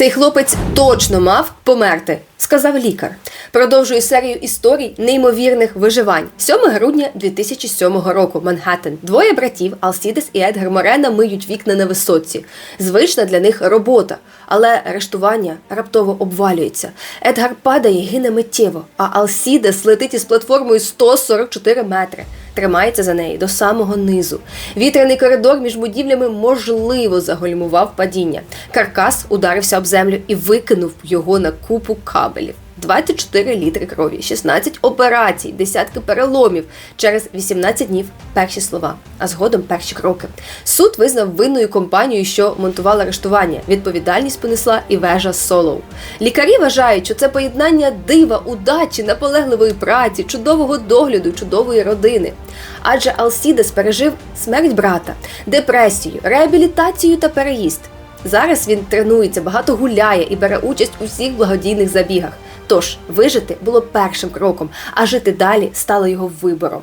Цей хлопець точно мав померти, сказав лікар. Продовжує серію історій неймовірних виживань. 7 грудня 2007 року. Манхеттен. Двоє братів Алсідес і Едгар Морена миють вікна на висотці. Звична для них робота, але арештування раптово обвалюється. Едгар падає, гине миттєво, а Алсідес летить із платформою 144 метри. Тримається за неї до самого низу. Вітряний коридор між будівлями можливо загальмував падіння. Каркас ударився об землю і викинув його на купу кабелів. 24 літри крові, 16 операцій, десятки переломів через 18 днів перші слова, а згодом перші кроки. Суд визнав винною компанію, що монтувала арештування. Відповідальність понесла і вежа Солоу. Лікарі вважають, що це поєднання дива, удачі, наполегливої праці, чудового догляду, чудової родини. Адже Алсідес пережив смерть брата, депресію, реабілітацію та переїзд. Зараз він тренується, багато гуляє і бере участь у всіх благодійних забігах. Тож вижити було першим кроком, а жити далі стало його вибором.